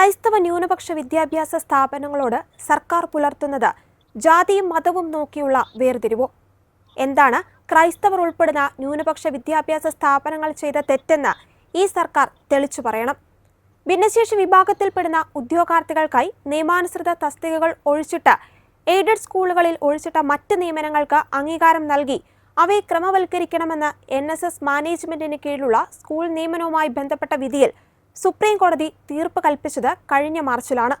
ക്രൈസ്തവ ന്യൂനപക്ഷ വിദ്യാഭ്യാസ സ്ഥാപനങ്ങളോട് സർക്കാർ പുലർത്തുന്നത് ജാതിയും മതവും നോക്കിയുള്ള വേർതിരിവോ. എന്താണ് ക്രൈസ്തവർ ഉൾപ്പെടുന്ന ന്യൂനപക്ഷ വിദ്യാഭ്യാസ സ്ഥാപനങ്ങൾ ചെയ്ത തെറ്റെന്ന് ഈ സർക്കാർ തെളിച്ചു പറയണം. ഭിന്നശേഷി വിഭാഗത്തിൽപ്പെടുന്ന ഉദ്യോഗാർത്ഥികൾക്കായി നിയമാനുസൃത തസ്തികകൾ ഒഴിച്ചിട്ട് എയ്ഡഡ് സ്കൂളുകളിൽ ഒഴിച്ചിട്ട മറ്റ് നിയമനങ്ങൾക്ക് അംഗീകാരം നൽകി അവയെ ക്രമവൽക്കരിക്കണമെന്ന് എൻ എസ് എസ് മാനേജ്മെന്റിന് കീഴിലുള്ള സ്കൂൾ നിയമനവുമായി ബന്ധപ്പെട്ട വിധിയിൽ സുപ്രീം കോടതി തീർപ്പ് കൽപ്പിച്ചത് കഴിഞ്ഞ മാർച്ചിലാണ്.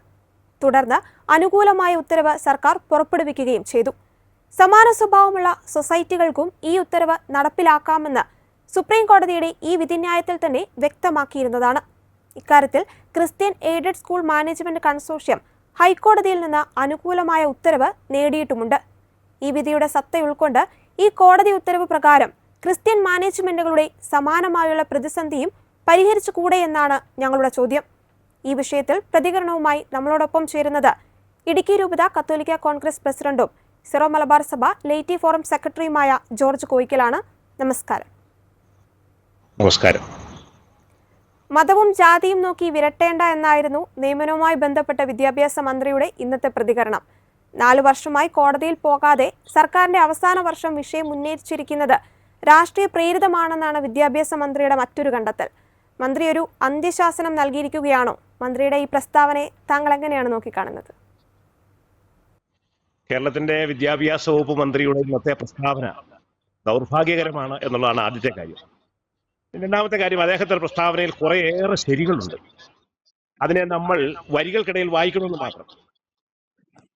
തുടർന്ന് അനുകൂലമായ ഉത്തരവ് സർക്കാർ പുറപ്പെടുവിക്കുകയും ചെയ്തു. സമാന സ്വഭാവമുള്ള സൊസൈറ്റികൾക്കും ഈ ഉത്തരവ് നടപ്പിലാക്കാമെന്ന് സുപ്രീം കോടതിയുടെ ഈ വിധിന്യായത്തിൽ തന്നെ വ്യക്തമാക്കിയിരുന്നതാണ്. ഇക്കാര്യത്തിൽ Christian aided school management consortium ഹൈക്കോടതിയിൽ നിന്ന് അനുകൂലമായ ഉത്തരവ് നേടിയിട്ടുമുണ്ട്. ഈ വിധിയുടെ സത്ത ഉൾക്കൊണ്ട് ഈ കോടതി ഉത്തരവ് പ്രകാരം ക്രിസ്ത്യൻ മാനേജ്മെന്റുകളുടെ സമാനമായുള്ള പ്രതിസന്ധിയും പരിഹരിച്ചുകൂടെ എന്നാണ് ഞങ്ങളുടെ ചോദ്യം. ഈ വിഷയത്തിൽ പ്രതികരണവുമായി നമ്മളോടൊപ്പം ചേരുന്നത് ഇടുക്കി രൂപത കത്തോലിക്ക കോൺഗ്രസ് പ്രസിഡന്റും സിറോ മലബാർ സഭ ലേറ്റി ഫോറം സെക്രട്ടറിയുമായ ജോർജ് കോയിക്കലാണ്. നമസ്കാരം. നമസ്കാരം. മതവും ജാതിയും നോക്കി വിരട്ടേണ്ട എന്നായിരുന്നു നിയമനവുമായി ബന്ധപ്പെട്ട വിദ്യാഭ്യാസ മന്ത്രിയുടെ ഇന്നത്തെ പ്രതികരണം. നാലു വർഷമായി കോടതിയിൽ പോകാതെ സർക്കാരിന്റെ അവസാന വർഷം വിഷയം ഉന്നയിച്ചിരിക്കുന്നത് രാഷ്ട്രീയ പ്രേരിതമാണെന്നാണ് വിദ്യാഭ്യാസ മന്ത്രിയുടെ മറ്റൊരു കണ്ടെത്തൽ. മന്ത്രി ഒരു അന്ത്യശാസനം നൽകിയിരിക്കുകയാണോ? മന്ത്രിയുടെ ഈ പ്രസ്താവനയെ താങ്കൾ എങ്ങനെയാണ് നോക്കിക്കാണുന്നത്? കേരളത്തിന്റെ വിദ്യാഭ്യാസ വകുപ്പ് മന്ത്രിയുടെ ഇന്നത്തെ പ്രസ്താവന ദൗർഭാഗ്യകരമാണ് എന്നുള്ളതാണ് ആദ്യത്തെ കാര്യം. രണ്ടാമത്തെ കാര്യം അദ്ദേഹത്തിന്റെ പ്രസ്താവനയിൽ കുറേയേറെ ശരികളുണ്ട്. അതിനെ നമ്മൾ വരികൾക്കിടയിൽ വായിക്കണമെന്ന് മാത്രം.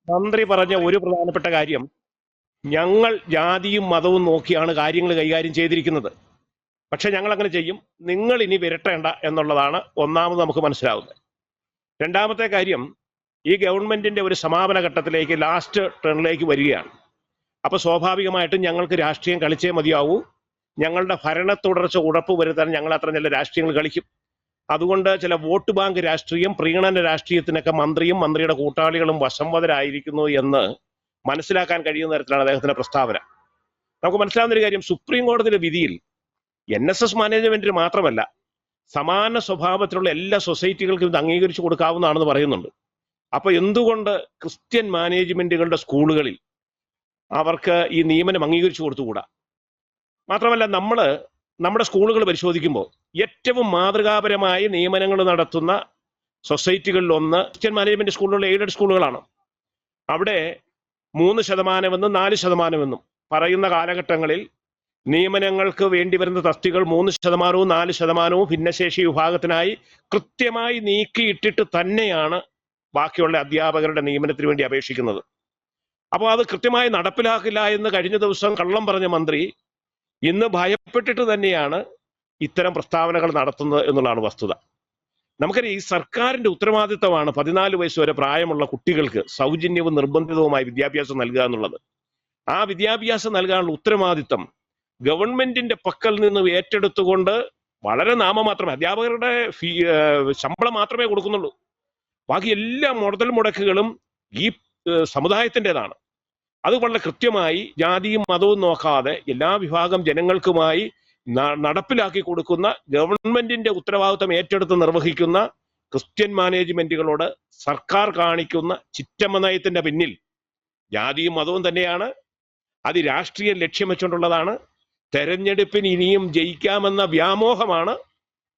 മന്ത്രി പറഞ്ഞ ഒരു പ്രധാനപ്പെട്ട കാര്യം ഞങ്ങൾ ജാതിയും മതവും നോക്കിയാണ് കാര്യങ്ങൾ കൈകാര്യം ചെയ്തിരിക്കുന്നത്. പക്ഷെ ഞങ്ങൾ അങ്ങനെ ചെയ്യും. നിങ്ങൾ ഇനി വിരട്ടേണ്ട എന്നുള്ളതാണ് ഒന്നാമത് നമുക്ക് മനസ്സിലാവുന്നത്. രണ്ടാമത്തെ കാര്യം ഈ ഗവൺമെന്റിന്റെ ഒരു സമാപന ഘട്ടത്തിലേക്ക് ലാസ്റ്റ് ടേണിലേക്ക് വരികയാണ്. അപ്പൊ സ്വാഭാവികമായിട്ടും ഞങ്ങൾക്ക് രാഷ്ട്രീയം കളിച്ചേ മതിയാവൂ. ഞങ്ങളുടെ ഭരണ തുടർച്ച ഉറപ്പ് വരുത്താൻ ഞങ്ങൾ അത്ര നല്ല രാഷ്ട്രീയങ്ങൾ കളിക്കും. അതുകൊണ്ട് ചില വോട്ട് ബാങ്ക് രാഷ്ട്രീയം പ്രീണന രാഷ്ട്രീയത്തിനൊക്കെ മന്ത്രിയും മന്ത്രിയുടെ കൂട്ടാളികളും വശംവതരായിരിക്കുന്നു എന്ന് മനസ്സിലാക്കാൻ കഴിയുന്ന തരത്തിലാണ് അദ്ദേഹത്തിന്റെ പ്രസ്താവന. നമുക്ക് മനസ്സിലാവുന്ന ഒരു കാര്യം സുപ്രീം കോടതിയുടെ വിധിയിൽ എൻ എസ് എസ് മാനേജ്മെന്റിന് മാത്രമല്ല സമാന സ്വഭാവത്തിലുള്ള എല്ലാ സൊസൈറ്റികൾക്കും ഇത് അംഗീകരിച്ചു കൊടുക്കാവുന്നതാണെന്ന് പറയുന്നുണ്ട്. അപ്പൊ എന്തുകൊണ്ട് ക്രിസ്ത്യൻ മാനേജ്മെന്റുകളുടെ സ്കൂളുകളിൽ അവർക്ക് ഈ നിയമനം അംഗീകരിച്ചു കൊടുത്തുകൂടാ? മാത്രമല്ല നമ്മൾ നമ്മുടെ സ്കൂളുകൾ പരിശോധിക്കുമ്പോൾ ഏറ്റവും മാതൃകാപരമായി നിയമനങ്ങൾ നടത്തുന്ന സൊസൈറ്റികളിൽ ഒന്ന് ക്രിസ്ത്യൻ മാനേജ്മെന്റ് സ്കൂളുകളിലെ എയ്ഡഡ് സ്കൂളുകളാണ്. അവിടെ മൂന്ന് ശതമാനമെന്നും നാല് ശതമാനമെന്നും പറയുന്ന കാലഘട്ടങ്ങളിൽ നിയമനങ്ങൾക്ക് വേണ്ടി വരുന്ന തസ്തികൾ മൂന്ന് ശതമാനവും നാല് ശതമാനവും ഭിന്നശേഷി വിഭാഗത്തിനായി കൃത്യമായി നീക്കിയിട്ടിട്ട് തന്നെയാണ് ബാക്കിയുള്ള അധ്യാപകരുടെ നിയമനത്തിന് വേണ്ടി അപേക്ഷിക്കുന്നത്. അപ്പോൾ അത് കൃത്യമായി നടപ്പിലാക്കില്ല എന്ന് കഴിഞ്ഞ ദിവസം കള്ളം പറഞ്ഞ മന്ത്രി ഇന്ന് ഭയപ്പെട്ടിട്ട് തന്നെയാണ് ഇത്തരം പ്രസ്താവനകൾ നടത്തുന്നത് എന്നുള്ളതാണ് വസ്തുത. നമുക്കറിയാം ഈ സർക്കാരിന്റെ ഉത്തരവാദിത്തമാണ് പതിനാല് വയസ്സ് വരെ പ്രായമുള്ള കുട്ടികൾക്ക് സൗജന്യവും നിർബന്ധിതവുമായ വിദ്യാഭ്യാസം നൽകുക എന്നുള്ളത്. ആ വിദ്യാഭ്യാസം നൽകാനുള്ള ഉത്തരവാദിത്തം ഗവൺമെന്റിന്റെ പക്കൽ നിന്ന് ഏറ്റെടുത്തുകൊണ്ട് വളരെ നാമമാത്രമേ അധ്യാപകരുടെ ഫീ ശമ്പളം മാത്രമേ കൊടുക്കുന്നുള്ളൂ. ബാക്കി എല്ലാ മുതൽ മുടക്കുകളും ഈ സമുദായത്തിന്റെതാണ്. അത് വളരെ കൃത്യമായി ജാതിയും മതവും നോക്കാതെ എല്ലാ വിഭാഗം ജനങ്ങൾക്കുമായി നടപ്പിലാക്കി കൊടുക്കുന്ന ഗവൺമെന്റിന്റെ ഉത്തരവാദിത്വം ഏറ്റെടുത്ത് നിർവഹിക്കുന്ന ക്രിസ്ത്യൻ മാനേജ്മെന്റുകളോട് സർക്കാർ കാണിക്കുന്ന ചിറ്റമനയത്തിന്റെ പിന്നിൽ. ജാതിയും മതവും തന്നെയാണ്. അത് രാഷ്ട്രീയം ലക്ഷ്യം വെച്ചുകൊണ്ടുള്ളതാണ്. തെരഞ്ഞെടുപ്പിന് ഇനിയും ജയിക്കാമെന്ന വ്യാമോഹമാണ്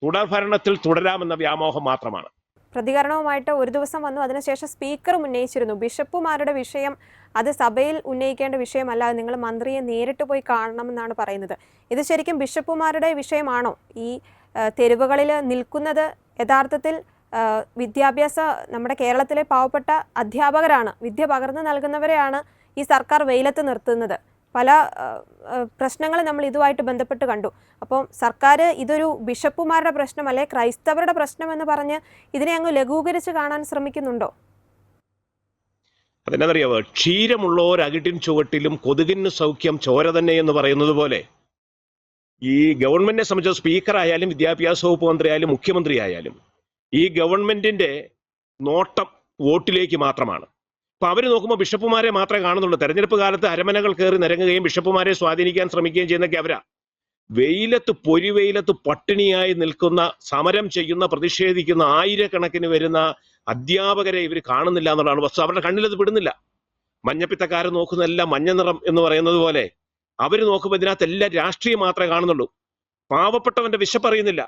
തുടർഭരണത്തിൽ തുടരാമെന്ന വ്യാമോഹം മാത്രമാണ്. പ്രതികരണവുമായിട്ട് ഒരു ദിവസം വന്നു. അതിനുശേഷം സ്പീക്കർ ഉന്നയിച്ചിരുന്നു. ബിഷപ്പുമാരുടെ വിഷയം അത് സഭയിൽ ഉന്നയിക്കേണ്ട വിഷയമല്ല. നിങ്ങൾ മന്ത്രിയെ നേരിട്ട് പോയി കാണണമെന്നാണ് പറയുന്നത്. ഇത് ശരിക്കും ബിഷപ്പുമാരുടെ വിഷയമാണോ? ഈ തെരുവുകളിൽ നിൽക്കുന്നത് യഥാർത്ഥത്തിൽ വിദ്യാഭ്യാസ നമ്മുടെ കേരളത്തിലെ പാവപ്പെട്ട അധ്യാപകരാണ് വിദ്യ പകർന്നു നൽകുന്നവരെയാണ് ഈ സർക്കാർ വെയിലത്ത് നിർത്തുന്നത്. പല പ്രശ്നങ്ങൾ നമ്മൾ ഇതുമായിട്ട് ബന്ധപ്പെട്ട് കണ്ടു. അപ്പോൾ സർക്കാർ ഇതൊരു ബിഷപ്പുമാരുടെ പ്രശ്നം പ്രശ്നമല്ലേ ക്രൈസ്തവരുടെ പ്രശ്നം എന്ന് പറഞ്ഞ് ഇതിനെ അങ്ങ് ലഘൂകരിച്ച് കാണാൻ ശ്രമിക്കുന്നുണ്ടോ? ക്ഷീരമുള്ളവർ അകിട്ടിൻ ചുവട്ടിലും കൊതുകിന് സൗഖ്യം ചോര തന്നെ എന്ന് പറയുന്നത് പോലെ. ഈ ഗവൺമെന്റിനെ സംബന്ധിച്ച സ്പീക്കർ ആയാലും വിദ്യാഭ്യാസ വകുപ്പ് മന്ത്രിയായാലും മുഖ്യമന്ത്രി ആയാലും ഈ ഗവൺമെന്റിന്റെ നോട്ടം വോട്ടിലേക്ക് മാത്രമാണ്. അപ്പൊ അവർ നോക്കുമ്പോൾ ബിഷപ്പുമാരെ മാത്രമേ കാണുന്നുള്ളൂ. തെരഞ്ഞെടുപ്പ് കാലത്ത് അരമനകൾ കയറി നിരങ്ങുകയും ബിഷപ്പുമാരെ സ്വാധീനിക്കാൻ ശ്രമിക്കുകയും ചെയ്യുന്നൊക്കെ അവരാ. വെയിലത്ത് പൊരിവെയിലത്ത് പട്ടിണിയായി നിൽക്കുന്ന സമരം ചെയ്യുന്ന പ്രതിഷേധിക്കുന്ന ആയിരക്കണക്കിന് വരുന്ന അധ്യാപകരെ ഇവർ കാണുന്നില്ല എന്നുള്ളതാണ് വസ്തു. അവരുടെ കണ്ണിലത് വിടുന്നില്ല മഞ്ഞപ്പിത്തക്കാരൻ നോക്കുന്നതെല്ലാം മഞ്ഞ നിറം എന്ന് പറയുന്നത് പോലെ അവർ നോക്കുമ്പോൾ ഇതിനകത്ത് എല്ലാ രാഷ്ട്രീയം മാത്രമേ കാണുന്നുള്ളൂ. പാവപ്പെട്ടവന്റെ വിശപ്പറിയുന്നില്ല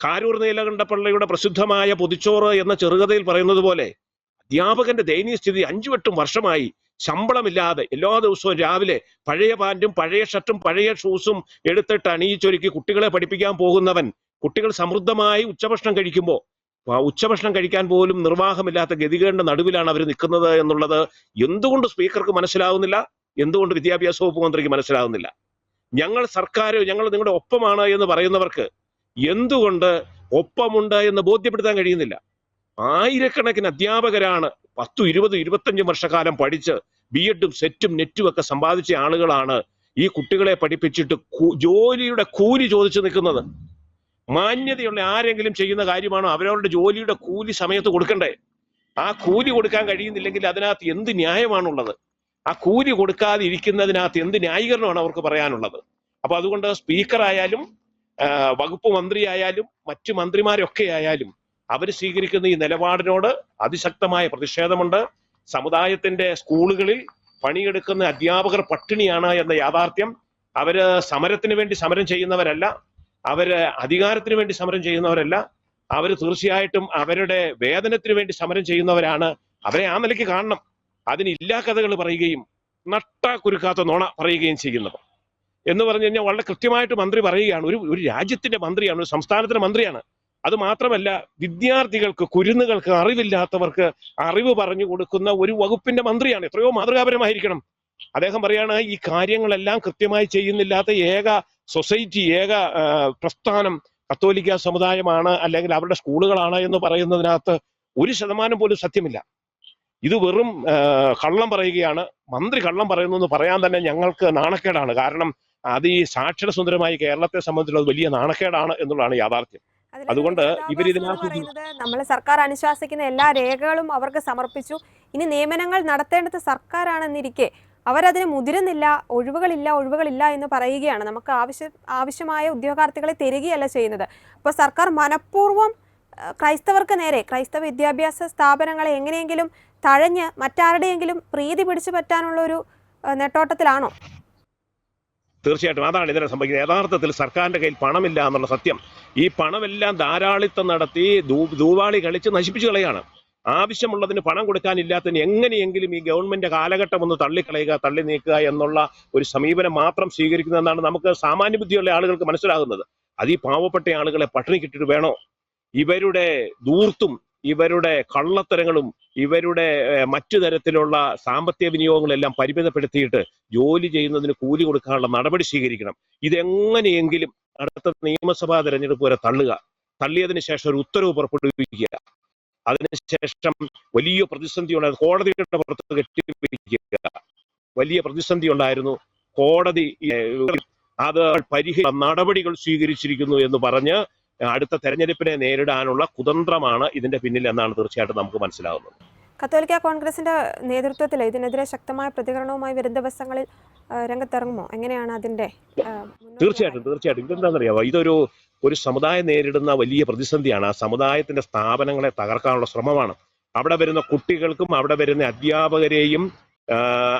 കാരൂർ നീലകണ്ഠപ്പള്ളിയുടെ പ്രസിദ്ധമായ പൊതിച്ചോറ് എന്ന ചെറുകഥയിൽ പറയുന്നത് പോലെ അധ്യാപകന്റെ ദയനീയ സ്ഥിതി അഞ്ചു എട്ടും വർഷമായി. ശമ്പളമില്ലാതെ എല്ലാ ദിവസവും രാവിലെ പഴയ പാന്റും പഴയ ഷർട്ടും പഴയ ഷൂസും എടുത്തിട്ട് അണിയിച്ചൊരുക്കി കുട്ടികളെ പഠിപ്പിക്കാൻ പോകുന്നവൻ കുട്ടികൾ സമൃദ്ധമായി ഉച്ചഭക്ഷണം കഴിക്കുമ്പോൾ ഉച്ചഭക്ഷണം കഴിക്കാൻ പോലും നിർവാഹമില്ലാത്ത ഗതികേടിന്റെ നടുവിലാണ് അവർ നിൽക്കുന്നത് എന്നുള്ളത് എന്തുകൊണ്ട് സ്പീക്കർക്ക് മനസ്സിലാവുന്നില്ല? എന്തുകൊണ്ട് വിദ്യാഭ്യാസ വകുപ്പ് മന്ത്രിക്ക് മനസ്സിലാവുന്നില്ല? ഞങ്ങൾ സർക്കാർ ഞങ്ങൾ നിങ്ങളുടെ ഒപ്പമാണ് എന്ന് പറയുന്നവർക്ക് എന്തുകൊണ്ട് ഒപ്പമുണ്ട് എന്ന് ബോധ്യപ്പെടുത്താൻ കഴിയുന്നില്ല? ആയിരക്കണക്കിന് അധ്യാപകരാണ് പത്തും ഇരുപതും ഇരുപത്തഞ്ചും വർഷക്കാലം പഠിച്ച് ബി എഡും സെറ്റും നെറ്റും ഒക്കെ സമ്പാദിച്ച ആളുകളാണ് ഈ കുട്ടികളെ പഠിപ്പിച്ചിട്ട് ജോലിയുടെ കൂലി ചോദിച്ചു നിൽക്കുന്നത്. മാന്യതയുള്ള ആരെങ്കിലും ചെയ്യുന്ന കാര്യമാണോ അവരവരുടെ ജോലിയുടെ കൂലി സമയത്ത് കൊടുക്കണ്ടേ? ആ കൂലി കൊടുക്കാൻ കഴിയുന്നില്ലെങ്കിൽ അതിനകത്ത് എന്ത് ന്യായമാണുള്ളത്? ആ കൂലി കൊടുക്കാതെ ഇരിക്കുന്നതിനകത്ത് എന്ത് ന്യായീകരണമാണ് അവർക്ക് പറയാനുള്ളത്? അപ്പൊ അതുകൊണ്ട് സ്പീക്കർ ആയാലും വകുപ്പ് വകുപ്പ് മന്ത്രിയായാലും മറ്റു മന്ത്രിമാരൊക്കെ ആയാലും അവർ സ്വീകരിക്കുന്ന ഈ നിലപാടിനോട് അതിശക്തമായ പ്രതിഷേധമുണ്ട്. സമുദായത്തിന്റെ സ്കൂളുകളിൽ പണിയെടുക്കുന്ന അധ്യാപകർ പട്ടിണിയാണ് എന്ന യാഥാർത്ഥ്യം. അവർ സമരത്തിന് വേണ്ടി സമരം ചെയ്യുന്നവരല്ല. അവർ അധികാരത്തിന് വേണ്ടി സമരം ചെയ്യുന്നവരല്ല. അവർ തീർച്ചയായിട്ടും അവരുടെ വേതനത്തിന് വേണ്ടി സമരം ചെയ്യുന്നവരാണ്. അവരെ ആ നിലയ്ക്ക് കാണണം. അതിന് ഇല്ലാ കഥകൾ പറയുകയും നട്ട കുരുക്കാത്ത നോണ പറയുകയും ചെയ്യുന്നത് എന്ന് പറഞ്ഞു കഴിഞ്ഞാൽ വളരെ കൃത്യമായിട്ട് മന്ത്രി പറയുകയാണ്. ഒരു ഒരു രാജ്യത്തിന്റെ മന്ത്രിയാണ് ഒരു സംസ്ഥാനത്തിന്റെ മന്ത്രിയാണ്. അത് മാത്രമല്ല വിദ്യാർത്ഥികൾക്ക് കുരുന്നുകൾക്ക് അറിവില്ലാത്തവർക്ക് അറിവ് പറഞ്ഞു കൊടുക്കുന്ന ഒരു വകുപ്പിന്റെ മന്ത്രിയാണ്. എത്രയോ മാതൃകാപരമായിരിക്കണം. അദ്ദേഹം പറയാണ് ഈ കാര്യങ്ങളെല്ലാം കൃത്യമായി ചെയ്യുന്നില്ലാത്ത ഏക സൊസൈറ്റി ഏക പ്രസ്ഥാനം കത്തോലിക്ക സമുദായമാണ് അല്ലെങ്കിൽ അവരുടെ സ്കൂളുകളാണ് എന്ന് പറയുന്നതിനകത്ത് ഒരു ശതമാനം പോലും സത്യമില്ല. ഇത് വെറും കള്ളം പറയുകയാണ്. മന്ത്രി കള്ളം പറയുന്നു എന്ന് പറയാൻ തന്നെ ഞങ്ങൾക്ക് നാണക്കേടാണ്. കാരണം അത് ഈ സാക്ഷരസുന്ദരമായി കേരളത്തെ സംബന്ധിച്ചുള്ള വലിയ നാണക്കേടാണ് എന്നുള്ളതാണ് യാഥാർത്ഥ്യം. അതുകൊണ്ട് ഇവരിതിനകത്ത് നമ്മളെ സർക്കാർ അനുശാസിക്കുന്ന എല്ലാ രേഖകളും അവർക്ക് സമർപ്പിച്ചു. ഇനി നിയമനങ്ങൾ നടത്തേണ്ടത് സർക്കാരാണെന്നിരിക്കെ അവരതിന് മുതിരുന്നില്ല ഒഴിവുകളില്ല ഒഴിവുകളില്ല എന്ന് പറയുകയാണ്. നമുക്ക് ആവശ്യ ആവശ്യമായ ഉദ്യോഗാർത്ഥികളെ തരികയല്ല ചെയ്യുന്നത്. അപ്പോൾ സർക്കാർ മനഃപൂർവം ക്രൈസ്തവർക്ക് നേരെ ക്രൈസ്തവ വിദ്യാഭ്യാസ സ്ഥാപനങ്ങളെ എങ്ങനെയെങ്കിലും തഴഞ്ഞ് മറ്റാരുടെയെങ്കിലും പ്രീതി പിടിച്ചു പറ്റാനുള്ള ഒരു നെട്ടോട്ടത്തിലാണോ? തീർച്ചയായിട്ടും അതാണ് ഇതിനെ സംഭവിക്കുന്നത് യഥാർത്ഥത്തിൽ സർക്കാരിന്റെ കയ്യിൽ പണമില്ല എന്നുള്ള സത്യം. ഈ പണമെല്ലാം ധാരാളിത്തം നടത്തി ദൂവാളി കളിച്ച് നശിപ്പിച്ചു കളയാണ്. ആവശ്യമുള്ളതിന് പണം കൊടുക്കാനില്ലാത്തതിന് എങ്ങനെയെങ്കിലും ഈ ഗവൺമെന്റ് കാലഘട്ടം ഒന്ന് തള്ളിക്കളയുക തള്ളി നീക്കുക എന്നുള്ള ഒരു സമീപനം മാത്രം സ്വീകരിക്കുന്നതെന്നാണ് നമുക്ക് സാമാന്യ ബുദ്ധിയുള്ള ആളുകൾക്ക് മനസ്സിലാകുന്നത്. അത് ഈ പാവപ്പെട്ട ആളുകളെ പട്ടിണി കിട്ടിയിട്ട് വേണോ? ഇവരുടെ ദൂർത്തും ഇവരുടെ കള്ളത്തരങ്ങളും ഇവരുടെ മറ്റു തരത്തിലുള്ള സാമ്പത്തിക വിനിയോഗങ്ങളെല്ലാം പരിമിതപ്പെടുത്തിയിട്ട് ജോലി ചെയ്യുന്നതിന് കൂലി കൊടുക്കാനുള്ള നടപടി സ്വീകരിക്കണം. ഇതെങ്ങനെയെങ്കിലും അടുത്ത നിയമസഭാ തെരഞ്ഞെടുപ്പ് വരെ തള്ളുക. തള്ളിയതിനു ശേഷം ഒരു ഉത്തരവ് പുറപ്പെടുവിക്കുക. അതിനുശേഷം വലിയ പ്രതിസന്ധി ഉണ്ടായിരുന്നു. കോടതിയുടെ പുറത്ത് കെട്ടിപ്പിടിക്കുക വലിയ പ്രതിസന്ധി ഉണ്ടായിരുന്നു. കോടതി അത് പരിഹരി നടപടികൾ സ്വീകരിച്ചിരിക്കുന്നു എന്ന് പറഞ്ഞ് അടുത്ത തെരഞ്ഞെടുപ്പിനെ നേരിടാനുള്ള കുതന്ത്രമാണ് ഇതിന്റെ പിന്നിൽ എന്നാണ് തീർച്ചയായിട്ടും നമുക്ക് മനസ്സിലാകുന്നത് കത്തോലിക്ക കോൺഗ്രസിന്റെ നേതൃത്വത്തിൽ ഇതിനെതിരെ ശക്തമായ പ്രതികരണവുമായി വരും ദിവസങ്ങളിൽ രംഗത്തിറങ്ങുമോ? എങ്ങനെയാണ് അതിന്റെ തീർച്ചയായിട്ടും തീർച്ചയായിട്ടും. ഇതെന്താണെന്നറിയാമോ ഇതൊരു ഒരു സമുദായം നേരിടുന്ന വലിയ പ്രതിസന്ധിയാണ്. ആ സമുദായത്തിന്റെ സ്ഥാപനങ്ങളെ തകർക്കാനുള്ള ശ്രമമാണ്. അവിടെ വരുന്ന കുട്ടികൾക്കും അവിടെ വരുന്ന അധ്യാപകരെയും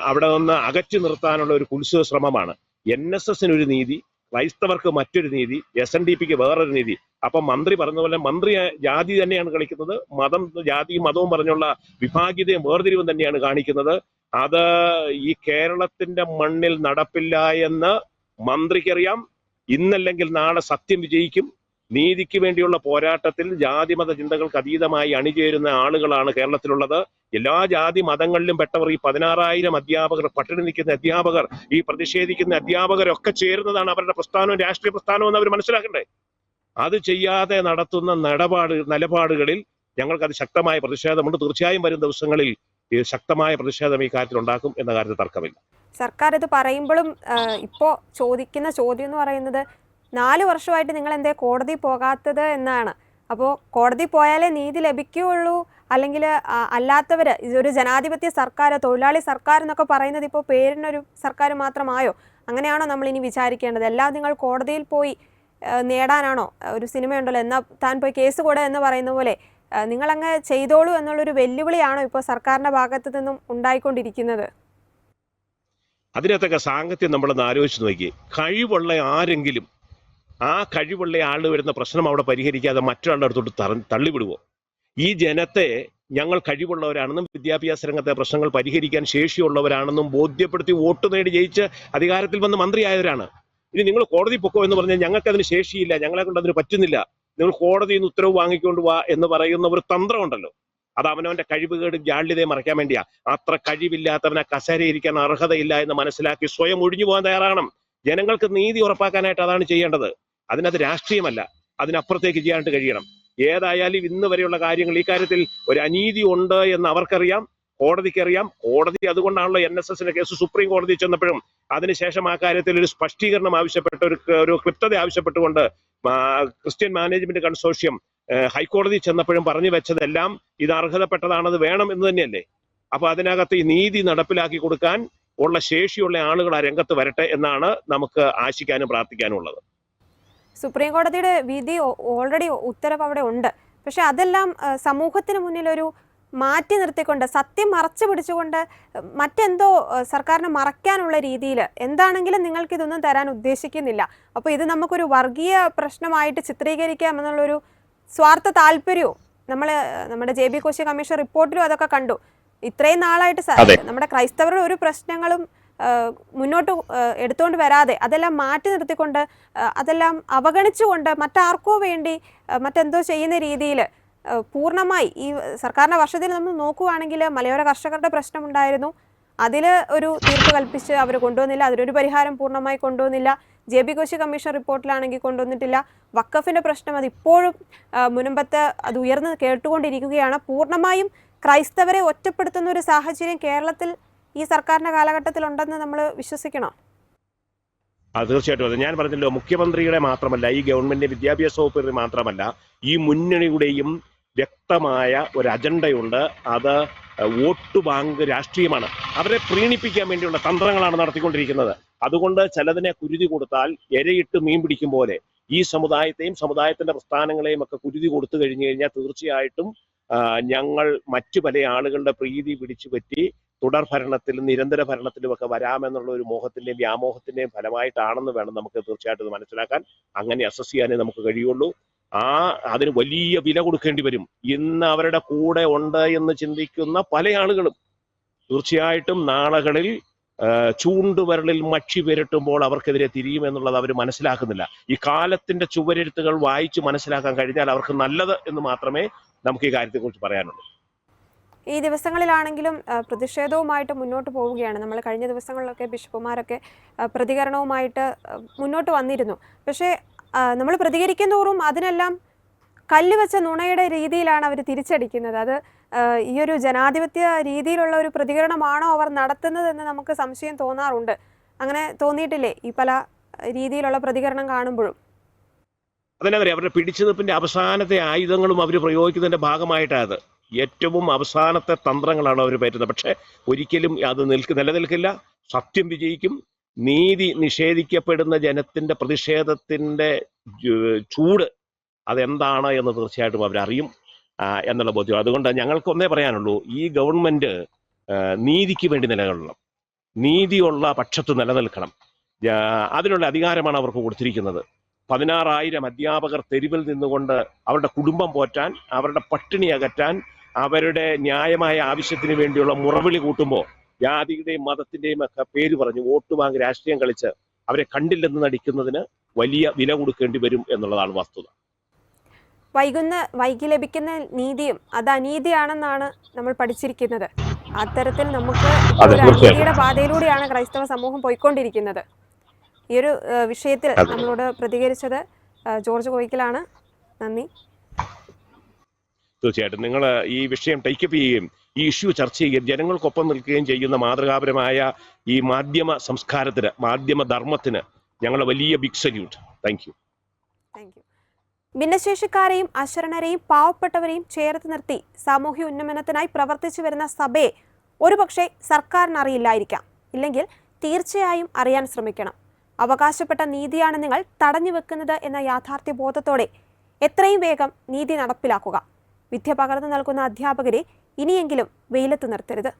അവിടെ നിന്ന് അകറ്റി നിർത്താനുള്ള ഒരു കുത്സിത ശ്രമമാണ്. എൻ എസ് എസിനൊരു ഒരു നീതി ക്രൈസ്തവർക്ക് മറ്റൊരു നീതി എസ് എൻ ഡി പിക്ക് വേറൊരു നീതി. അപ്പൊ മന്ത്രി പറഞ്ഞ പോലെ മന്ത്രി ജാതി തന്നെയാണ് കളിക്കുന്നത്. മതം ജാതിയും മതവും പറഞ്ഞുള്ള വിഭാഗ്യതയും വേർതിരിവും തന്നെയാണ് കാണിക്കുന്നത്. അത് ഈ കേരളത്തിന്റെ മണ്ണിൽ നടപ്പില്ല എന്ന് മന്ത്രിക്കറിയാം. ഇന്നല്ലെങ്കിൽ നാളെ സത്യം വിജയിക്കും. നീതിക്ക് വേണ്ടിയുള്ള പോരാട്ടത്തിൽ ജാതി മത ചിന്തകൾക്ക് അതീതമായി അണിചേരുന്ന ആളുകളാണ് കേരളത്തിലുള്ളത്. എല്ലാ ജാതി മതങ്ങളിലും പെട്ടവർ ഈ പതിനാറായിരം അധ്യാപകർ പട്ടിണി നിൽക്കുന്ന അധ്യാപകർ ഈ പ്രതിഷേധിക്കുന്ന അധ്യാപകരൊക്കെ ചേരുന്നതാണ് അവരുടെ പ്രസ്ഥാനവും രാഷ്ട്രീയ പ്രസ്ഥാനവും എന്ന് അവർ മനസ്സിലാക്കണ്ടേ? അത് ചെയ്യാതെ നടത്തുന്ന നടപാട് നിലപാടുകളിൽ ഞങ്ങൾക്ക് അത് ശക്തമായ പ്രതിഷേധമുണ്ട്. തീർച്ചയായും വരും ദിവസങ്ങളിൽ ശക്തമായ പ്രതിഷേധം ഈ കാര്യത്തിൽ ഉണ്ടാക്കും എന്ന കാര്യത്തിൽ തർക്കമില്ല. സർക്കാർ ഇത് പറയുമ്പോഴും ഇപ്പോ ചോദിക്കുന്ന ചോദ്യം എന്ന് പറയുന്നത് നാല് വർഷമായിട്ട് നിങ്ങൾ എന്തേ കോടതി പോകാത്തത് എന്നാണ്. അപ്പോൾ കോടതി പോയാലേ നീതി ലഭിക്കുകയുള്ളൂ. അല്ലെങ്കിൽ അല്ലാത്തവർ ഇതൊരു ജനാധിപത്യ സർക്കാർ തൊഴിലാളി സർക്കാർ എന്നൊക്കെ പറയുന്നത് ഇപ്പോൾ പേരിനൊരു സർക്കാർ മാത്രമായോ? അങ്ങനെയാണോ നമ്മൾ ഇനി വിചാരിക്കേണ്ടത്? എല്ലാം നിങ്ങൾ കോടതിയിൽ പോയി നേടാനാണോ? ഒരു സിനിമയുണ്ടല്ലോ എന്നാൽ താൻ പോയി കേസ് കൂടെ എന്ന് പറയുന്ന പോലെ നിങ്ങളങ്ങ് ചെയ്തോളൂ എന്നുള്ളൊരു വെല്ലുവിളിയാണോ ഇപ്പോൾ സർക്കാരിന്റെ ഭാഗത്തു നിന്നും ഉണ്ടായിക്കൊണ്ടിരിക്കുന്നത്? അതിനകത്തൊക്കെ സാങ്കത്യം നമ്മളൊന്ന് ആലോചിച്ച് നോക്കി. കഴിവുള്ള ആരെങ്കിലും ആ കഴിവുള്ള ആൾ വരുന്ന പ്രശ്നം അവിടെ പരിഹരിക്കാതെ മറ്റൊരാളുടെ അടുത്തോട്ട് തള്ളിവിടുവോ? ഈ ജനത്തെ ഞങ്ങൾ കഴിവുള്ളവരാണെന്നും വിദ്യാഭ്യാസ രംഗത്തെ പ്രശ്നങ്ങൾ പരിഹരിക്കാൻ ശേഷിയുള്ളവരാണെന്നും ബോധ്യപ്പെടുത്തി വോട്ട് നേടി ജയിച്ച് അധികാരത്തിൽ വന്ന് മന്ത്രിയായവരാണ്. ഇനി നിങ്ങൾ കോടതി പൊക്കോ എന്ന് പറഞ്ഞാൽ ഞങ്ങൾക്ക് അതിന് ശേഷിയില്ല ഞങ്ങളെ കൊണ്ട് അതിന് പറ്റുന്നില്ല. നിങ്ങൾ കോടതിയിൽ നിന്ന് ഉത്തരവ് വാങ്ങിക്കൊണ്ട് വാ എന്ന് പറയുന്ന ഒരു തന്ത്രമുണ്ടല്ലോ അത് അവനവന്റെ കഴിവുകേടും ജാള്യതയെ മറയ്ക്കാൻ വേണ്ടിയാ. അത്ര കഴിവില്ലാത്തവനെ കസേരയിരിക്കാൻ അർഹതയില്ല എന്ന് മനസ്സിലാക്കി സ്വയം ഒഴിഞ്ഞു പോകാൻ തയ്യാറാകണം. ജനങ്ങൾക്ക് നീതി ഉറപ്പാക്കാനായിട്ട് അതാണ് ചെയ്യേണ്ടത്. അതിനകത്ത് രാഷ്ട്രീയമല്ല. അതിനപ്പുറത്തേക്ക് ചെയ്യാനായിട്ട് കഴിയണം. ഏതായാലും ഇന്ന് വരെയുള്ള കാര്യങ്ങൾ ഈ കാര്യത്തിൽ ഒരു അനീതി ഉണ്ട് എന്ന് അവർക്കറിയാം. കോടതിക്കറിയാം കോടതി അതുകൊണ്ടാണല്ലോ എൻ എസ് എസിന്റെ കേസ് സുപ്രീം കോടതി ചെന്നപ്പോഴും അതിനുശേഷം ആ കാര്യത്തിൽ ഒരു സ്പഷ്ടീകരണം ആവശ്യപ്പെട്ട ഒരു ഒരു കൃപ്തത ആവശ്യപ്പെട്ടുകൊണ്ട് ക്രിസ്ത്യൻ മാനേജ്മെന്റ് കൺസോഷ്യം ഹൈക്കോടതി ചെന്നപ്പോഴും പറഞ്ഞു വെച്ചതെല്ലാം ഇത് അർഹതപ്പെട്ടതാണത് വേണം എന്ന് തന്നെയല്ലേ? അപ്പൊ അതിനകത്ത് ഈ നീതി നടപ്പിലാക്കി കൊടുക്കാൻ ഉള്ള ശേഷിയുള്ള ആളുകൾ ആ രംഗത്ത് വരട്ടെ എന്നാണ് നമുക്ക് ആശിക്കാനും പ്രാർത്ഥിക്കാനും ഉള്ളത് സുപ്രീം കോടതിയുടെ വിധി ഓൾറെഡി ഉത്തരവ് അവിടെ ഉണ്ട്. പക്ഷെ അതെല്ലാം സമൂഹത്തിന് മുന്നിൽ ഒരു മാറ്റി നിർത്തിക്കൊണ്ട് സത്യം മറച്ചു പിടിച്ചുകൊണ്ട് മറ്റെന്തോ സർക്കാരിനെ മറയ്ക്കാനുള്ള രീതിയിൽ എന്താണെങ്കിലും നിങ്ങൾക്ക് ഇതൊന്നും തരാൻ ഉദ്ദേശിക്കുന്നില്ല. അപ്പോൾ ഇത് നമുക്കൊരു വർഗീയ പ്രശ്നമായിട്ട് ചിത്രീകരിക്കാം എന്നുള്ളൊരു സ്വാർത്ഥ താല്പര്യവും നമ്മൾ നമ്മുടെ ജെ ബി കോശി കമ്മീഷൻ റിപ്പോർട്ടിലും അതൊക്കെ കണ്ടു. ഇത്രയും നാളായിട്ട് നമ്മുടെ ക്രൈസ്തവരുടെ ഒരു പ്രശ്നങ്ങളും മുന്നോട്ട് എടുത്തുകൊണ്ട് വരാതെ അതെല്ലാം മാറ്റി നിർത്തിക്കൊണ്ട് അതെല്ലാം അവഗണിച്ചുകൊണ്ട് മറ്റാർക്കോ വേണ്ടി മറ്റെന്തോ ചെയ്യുന്ന രീതിയിൽ പൂർണമായി ഈ സർക്കാരിന്റെ വർഷത്തിൽ നമ്മൾ നോക്കുകയാണെങ്കിൽ മലയോര കർഷകരുടെ പ്രശ്നമുണ്ടായിരുന്നു. അതിൽ ഒരു തീർപ്പ് കൽപ്പിച്ച് അവർ കൊണ്ടുവന്നില്ല. അതിനൊരു പരിഹാരം പൂർണമായി കൊണ്ടുവന്നില്ല. ജെ ബി കോശി കമ്മീഷൻ റിപ്പോർട്ടിലാണെങ്കിൽ കൊണ്ടുവന്നിട്ടില്ല. വക്കഫിന്റെ പ്രശ്നം അത് ഇപ്പോഴും അത് ഉയർന്ന് കേട്ടുകൊണ്ടിരിക്കുകയാണ്. പൂർണമായും ക്രൈസ്തവരെ ഒറ്റപ്പെടുത്തുന്ന ഒരു സാഹചര്യം കേരളത്തിൽ ഈ സർക്കാരിന്റെ കാലഘട്ടത്തിൽ ഉണ്ടെന്ന് നമ്മൾ വിശ്വസിക്കണോ? അത് തീർച്ചയായിട്ടും. അതെ ഞാൻ പറഞ്ഞല്ലോ മുഖ്യമന്ത്രിയുടെ മാത്രമല്ല ഈ ഗവൺമെന്റിന്റെ വിദ്യാഭ്യാസ വകുപ്പിന്റെ മാത്രമല്ല ഈ മുന്നണിയുടെയും വ്യക്തമായ ഒരു അജണ്ടയുണ്ട്. അത് വോട്ട് ബാങ്ക് രാഷ്ട്രീയമാണ്. അവരെ പ്രീണിപ്പിക്കാൻ വേണ്ടിയുള്ള തന്ത്രങ്ങളാണ് നടത്തിക്കൊണ്ടിരിക്കുന്നത്. അതുകൊണ്ട് ചിലതിനെ കുരുതി കൊടുത്താൽ എരയിട്ട് മീൻ പിടിക്കും പോലെ. ഈ സമുദായത്തെയും സമുദായത്തിന്റെ പ്രസ്ഥാനങ്ങളെയും ഒക്കെ കുരുതി കൊടുത്തു കഴിഞ്ഞു കഴിഞ്ഞാൽ തീർച്ചയായിട്ടും ഞങ്ങൾ മറ്റു പല ആളുകളുടെ പ്രീതി പിടിച്ചു പറ്റി തുടർ ഭരണത്തിലും നിരന്തര ഭരണത്തിലും ഒക്കെ വരാമെന്നുള്ള ഒരു മോഹത്തിന്റെയും വ്യാമോഹത്തിന്റെയും ഫലമായിട്ടാണെന്ന് വേണം നമുക്ക് തീർച്ചയായിട്ടും മനസ്സിലാക്കാൻ. അങ്ങനെ അസസ് ചെയ്യാനേ നമുക്ക് കഴിയുള്ളൂ. ആ അതിന് വലിയ വില കൊടുക്കേണ്ടി വരും. ഇന്ന് അവരുടെ കൂടെ ഉണ്ട് എന്ന് ചിന്തിക്കുന്ന പല ആളുകളും തീർച്ചയായിട്ടും നാളകളിൽ ചൂണ്ടുവരളിൽ മക്ഷി പെരട്ടുമ്പോൾ അവർക്കെതിരെ തിരിയുമെന്നുള്ളത് അവർ മനസ്സിലാക്കുന്നില്ല. ഈ കാലത്തിന്റെ ചുവരെഴുത്തുകൾ വായിച്ച് മനസ്സിലാക്കാൻ കഴിഞ്ഞാൽ അവർക്ക് നല്ലത് എന്ന് മാത്രമേ നമുക്ക് ഈ കാര്യത്തെക്കുറിച്ച് പറയാനുള്ളൂ. ഈ ദിവസങ്ങളിലാണെങ്കിലും പ്രതിഷേധവുമായിട്ട് മുന്നോട്ട് പോവുകയാണ്. നമ്മൾ കഴിഞ്ഞ ദിവസങ്ങളിലൊക്കെ ബിഷപ്പുമാരൊക്കെ പ്രതികരണവുമായിട്ട് മുന്നോട്ട് വന്നിരുന്നു. പക്ഷേ നമ്മൾ പ്രതികരിക്കും തോറും അതിനെല്ലാം കല്ല് വെച്ച നുണയുടെ രീതിയിലാണ് അവർ തിരിച്ചടിക്കുന്നത്. അത് ഈ ഒരു ജനാധിപത്യ രീതിയിലുള്ള ഒരു പ്രതികരണമാണോ അവർ നടത്തുന്നതെന്ന് നമുക്ക് സംശയം തോന്നാറുണ്ട്. അങ്ങനെ തോന്നിയിട്ടില്ലേ ഈ പല രീതിയിലുള്ള പ്രതികരണം കാണുമ്പോഴും? അതിനെ അവരുടെ അവരുടെ പിടിച്ചുനിൽപ്പിന്റെ അവസാനത്തെ ആയുധങ്ങളും അവർ പ്രയോഗിക്കുന്നതിന്റെ ഭാഗമായിട്ടാണ് ഏറ്റവും അവസാനത്തെ തന്ത്രങ്ങളാണ് അവർ പറ്റുന്നത് പക്ഷേ ഒരിക്കലും അത് നിൽക്ക് നിലനിൽക്കില്ല. സത്യം വിജയിക്കും. നീതി നിഷേധിക്കപ്പെടുന്ന ജനത്തിന്റെ പ്രതിഷേധത്തിന്റെ ചൂട് അതെന്താണ് എന്ന് തീർച്ചയായിട്ടും അവരറിയും എന്നുള്ള ബോധ്യം. അതുകൊണ്ട് ഞങ്ങൾക്ക് ഒന്നേ പറയാനുള്ളൂ ഈ ഗവൺമെന്റ് നീതിക്ക് വേണ്ടി നിലകൊള്ളണം. നീതിയുള്ള പക്ഷത്ത് നിലനിൽക്കണം. അതിനുള്ള അധികാരമാണ് അവർക്ക് കൊടുത്തിരിക്കുന്നത്. പതിനാറായിരം അധ്യാപകർ തെരുവിൽ നിന്നുകൊണ്ട് അവരുടെ കുടുംബം പോറ്റാൻ അവരുടെ പട്ടിണി അകറ്റാൻ അവരുടെ ന്യായമായ ആവശ്യത്തിന് വേണ്ടിയുള്ള മുറവിളി കൂട്ടുമ്പോൾ ജാതിയുടെയും മതത്തിന്റെയും ഒക്കെ പേര് പറഞ്ഞ് വോട്ട് വാങ്ങി രാഷ്ട്രീയം കളിച്ച് അവരെ കണ്ടില്ലെന്ന് നടിക്കുന്നതിന് വലിയ വില കൊടുക്കേണ്ടി വരും എന്നുള്ളതാണ് വസ്തുത. വൈകുന്ന വൈകി ലഭിക്കുന്ന നീതിയും അത് അനീതിയാണെന്നാണ് നമ്മൾ പഠിച്ചിരിക്കുന്നത്. അത്തരത്തിൽ നമുക്ക്. അനീതിയുടെ പാതയിലൂടെയാണ് ക്രൈസ്തവ സമൂഹം പോയിക്കൊണ്ടിരിക്കുന്നത്. ഈ ഒരു വിഷയത്തിൽ. നമ്മളോട് പ്രതികരിച്ചത് ജോർജ് കോയിക്കലാണ്. നന്ദി. തീർച്ചയായിട്ടും. നിങ്ങൾ ഈ വിഷയം ടേക്കപ്പ് ചെയ്യുകയും ഈ ഇഷ്യൂ ചർച്ച ചെയ്യുകയും ജനങ്ങൾക്കൊപ്പം നിൽക്കുകയും ചെയ്യുന്ന മാതൃകാപരമായ ഈ മാധ്യമ സംസ്കാരത്തിന് മാധ്യമ ധർമ്മത്തിന് ഞങ്ങളുടെ വലിയ ബിഗ് സല്യൂട്ട് താങ്ക് യു ഭിന്നശേഷിക്കാരെയും അശരണരെയും പാവപ്പെട്ടവരെയും ചേർത്ത് നിർത്തി സാമൂഹ്യ ഉന്നമനത്തിനായി പ്രവർത്തിച്ചു വരുന്ന സഭയെ ഒരുപക്ഷെ സർക്കാരിന് അറിയില്ലായിരിക്കാം. ഇല്ലെങ്കിൽ തീർച്ചയായും അറിയാൻ ശ്രമിക്കണം. അവകാശപ്പെട്ട നീതിയാണ് നിങ്ങൾ തടഞ്ഞു വെക്കുന്നത് എന്ന യാഥാർത്ഥ്യ ബോധത്തോടെ എത്രയും വേഗം നീതി നടപ്പിലാക്കുക. വിദ്യ പകർന്നു നൽകുന്ന അധ്യാപകരെ ഇനിയെങ്കിലും വെയിലത്ത് നിർത്തരുത്